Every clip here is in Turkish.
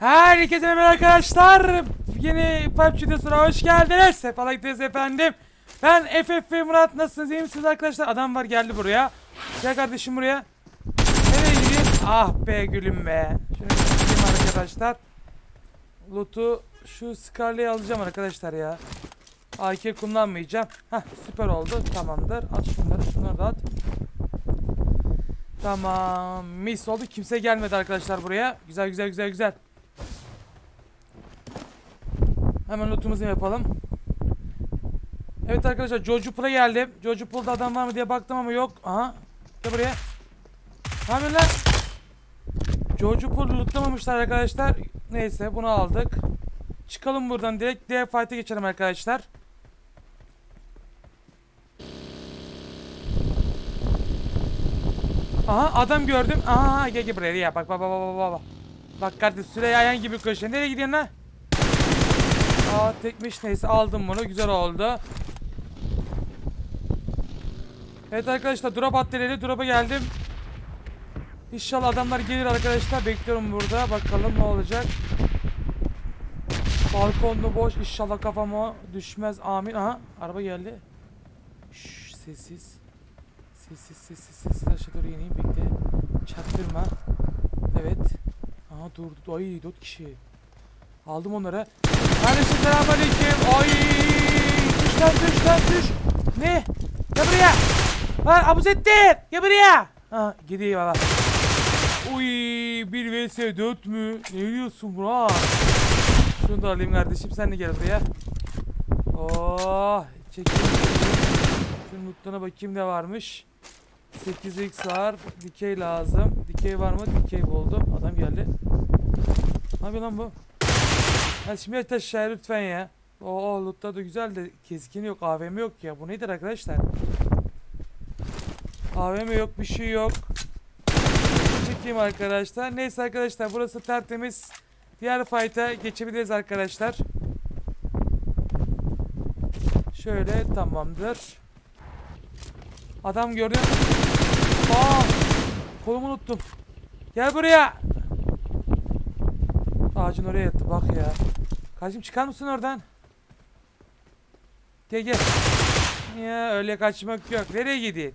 Herkese merhaba arkadaşlar. Yeni PUBG videosuna hoş geldiniz. Sefalar getirdiniz efendim. Ben FF Murat nasılsınız iyi misiniz arkadaşlar? Adam var geldi buraya. Gel kardeşim buraya. Nereye gideyim? Ah be gülüm be. Şunu gideyim arkadaşlar. Loot'u şu Scarlet'i alacağım arkadaşlar ya. AK kullanmayacağım. Hah süper oldu. Tamamdır. At şunları. Şunları da at. Tamam. Mis oldu. Kimse gelmedi arkadaşlar buraya. Güzel güzel güzel güzel. Hemen lootumuzu yapalım. Evet arkadaşlar Jojo Pool'a geldim. Jojo Pool'da adam var mı diye baktım ama yok. Aha. Gel buraya. Ne yapıyorsun lan? Jojo Pool'u lootlamamışlar arkadaşlar. Neyse bunu aldık. Çıkalım buradan direkt diğer fight'e geçelim arkadaşlar. Aha adam gördüm. Aha gel gel buraya ya. Bak bak bak bak bak. bak. Kardeşim Süreyya Ayan gibi koşuyor. Nereye gidiyorsun lan? Aa tekmiş neyse aldım bunu. Güzel oldu. Evet arkadaşlar drop atletleri drop'a geldim. İnşallah adamlar gelir arkadaşlar. Bekliyorum burada. Bakalım ne olacak. Balkonlu boş. İnşallah kafama düşmez. Amin. Aha araba geldi. Şşş sessiz. Sessiz sessiz sessiz aşağı doğru ineyim bekle. Çaktırma. Evet. Aha durdu. Ay dört kişi. Aldım onları. Kardeşim selamünaleyküm. Ay düş lan düş lan düş. Ne? Gel buraya. Lan Abuzettin. Gel buraya. Ha gidiyor baba. Uy 1 vs 4 mü? Ne diyorsun Murat? Şunu da alayım kardeşim sen de gel buraya. Oh çekeyim. Şunun lootlarına bakayım ne varmış. 8x var. Dikey lazım. Dikey var mı? Dikey buldum. Adam geldi. Ne yapıyor lan bu? Ha şimdi aşağıya lütfen ya. Oo lootta da güzel de keskin yok. AVM yok ya. Bu nedir arkadaşlar? AVM yok. Bir şey yok. Çekeyim arkadaşlar. Neyse arkadaşlar burası tertemiz. Diğer fight'a geçebiliriz arkadaşlar. Şöyle tamamdır. Adam gördüm. Aa! Kolumu unuttum. Gel buraya. Ağacın oraya yattı bak ya. Kardeşim çıkar mısın oradan? Gel. Ya öyle kaçmak yok. Nereye gideyim?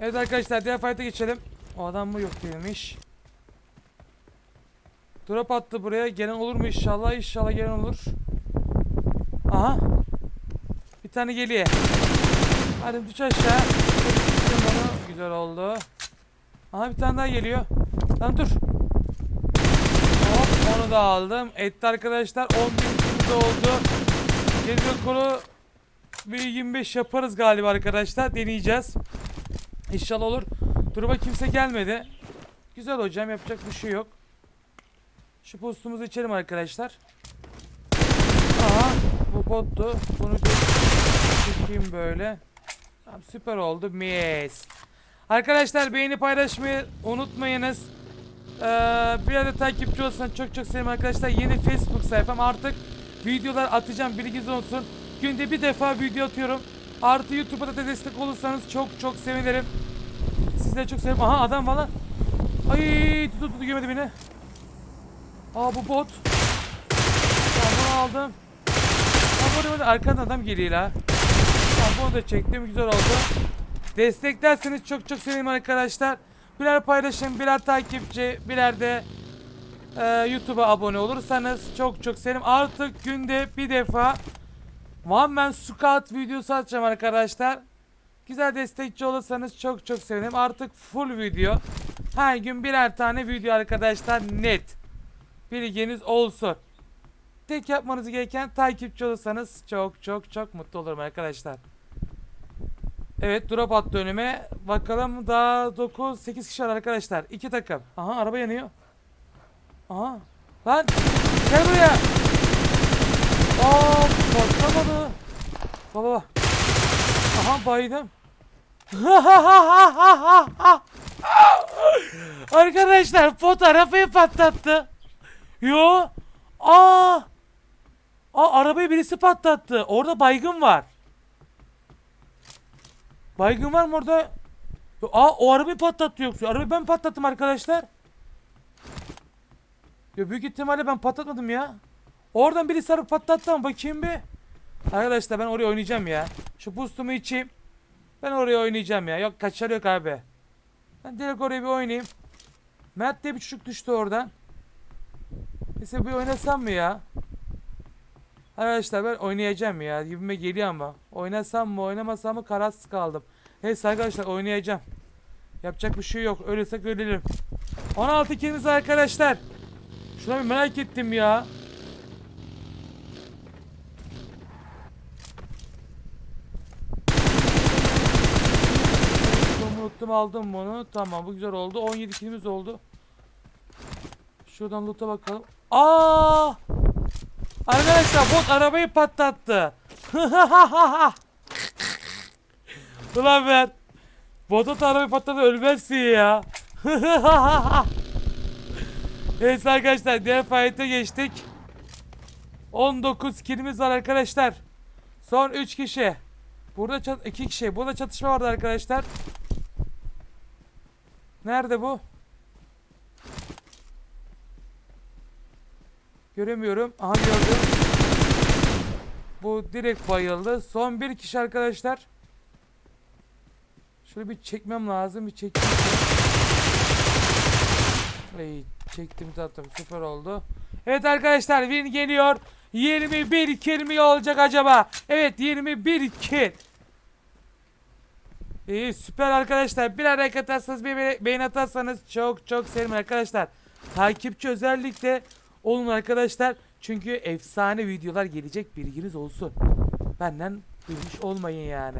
Evet arkadaşlar diğer fight'a geçelim. O adam mı yok değilmiş. Drop attı buraya. Gelen olur mu inşallah? İnşallah gelen olur. Aha. Bir tane geliyor. Hadi düş aşağı. Güzel oldu. Aha bir tane daha geliyor. Lan dur. Hop onu da aldım. Etti arkadaşlar. 11 kilimiz oldu. Geri rekoru bir 25 yaparız galiba arkadaşlar. Deneyeceğiz. İnşallah olur. Duruma kimse gelmedi. Güzel hocam yapacak bir şey yok. Şu postumuzu içelim arkadaşlar. Aha bu pottu. Bunu da çekeyim böyle. Tamam, süper oldu. Mis. Arkadaşlar beğeni paylaşmayı unutmayınız. Ee, bir arada takipçi olsan çok çok sevinirim arkadaşlar. Yeni Facebook sayfam artık videolar atacağım bilginiz olsun. Günde bir defa video atıyorum. Artı YouTube'a da destek olursanız çok çok sevinirim. Sizleri çok seviyorum. Aha adam valla. Ay tutu tutu görmedi beni. Aa bu bot. Tamam aldım. Arkadan adam geliyor la. Bunu da çektim güzel oldu. Desteklerseniz çok çok sevinirim arkadaşlar. Birer paylaşım, birer takipçi, birer de e, YouTube'a abone olursanız çok çok sevinirim. Artık günde bir defa One Man Squad videosu atacağım arkadaşlar. Güzel destekçi olursanız çok çok sevinirim. Artık full video. Her gün birer tane video arkadaşlar net. Bilginiz olsun. Tek yapmanız gereken takipçi olursanız çok çok çok mutlu olurum arkadaşlar. Evet drop attı önüme. Bakalım daha 9-8 kişi var arkadaşlar. 2 takım. Aha araba yanıyor. Aha. Lan gel buraya. Aa patlamadı. Baba. Aha baydım. Arkadaşlar pot arabayı patlattı. Yo. Aa. Aa arabayı birisi patlattı. Orada baygın var. Baygın var mı orada? Aa o arabayı patlattı yoksa. Arabayı ben patlattım arkadaşlar. Ya büyük ihtimalle ben patlatmadım ya. Oradan birisi araba patlattı ama bakayım bir. Arkadaşlar ben oraya oynayacağım ya. Şu boostumu içeyim. Ben oraya oynayacağım ya. Yok kaçar yok abi. Ben direkt oraya bir oynayayım. Mert diye bir çocuk düştü oradan. Neyse bir oynasam mı ya? Arkadaşlar ben oynayacağım ya. Gibime geliyor ama. Oynasam mı oynamasam mı kararsız kaldım. Neyse arkadaşlar oynayacağım. Yapacak bir şey yok. Ölürsek ölelim. 16 kilimiz arkadaşlar. Şuna bir merak ettim ya. Unuttum aldım bunu. Tamam bu güzel oldu. 17 kilimiz oldu. Şuradan loot'a bakalım. Aa! Arkadaşlar bot arabayı patlattı. Ulan ben. Bota da arabayı patladı ölmezsin ya. Neyse arkadaşlar diğer fight'e geçtik. 19 kilimiz var arkadaşlar. Son 3 kişi. Burada çat 2 kişi. Burada çatışma vardı arkadaşlar. Nerede bu? Göremiyorum. Aha gördüm. Bu direkt bayıldı. Son bir kişi arkadaşlar. Şöyle bir çekmem lazım. Bir çekeyim. Ey, çektim zaten süper oldu. Evet arkadaşlar win geliyor. 21 kill mi olacak acaba? Evet 21 kill. İyi süper arkadaşlar. Bir like atarsanız bir be- beğen atarsanız çok çok sevinirim arkadaşlar. Takipçi özellikle olun arkadaşlar. Çünkü efsane videolar gelecek bilginiz olsun. Benden bilmiş olmayın yani.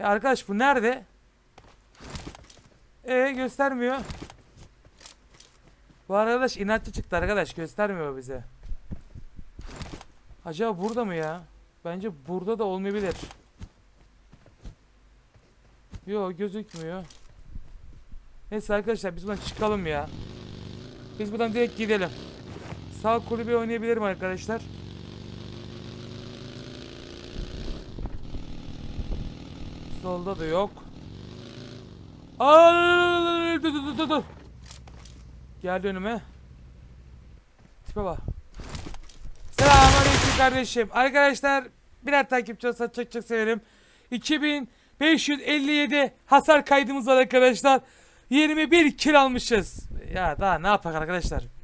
E arkadaş bu nerede? E göstermiyor. Bu arkadaş inatçı çıktı arkadaş göstermiyor bize. Acaba burada mı ya? Bence burada da olmayabilir. Yok gözükmüyor. Neyse arkadaşlar biz buradan çıkalım ya. Biz buradan direkt gidelim. Sağ kulübe oynayabilirim arkadaşlar. Solda da yok. Aa, dur dur dur dur. Geldi önüme. Tipe bak. Selamünaleyküm kardeşim. Arkadaşlar birer takipçi olsa çok çok severim. 2557 hasar kaydımız var arkadaşlar. 21 kill almışız. Ya daha ne yapak arkadaşlar?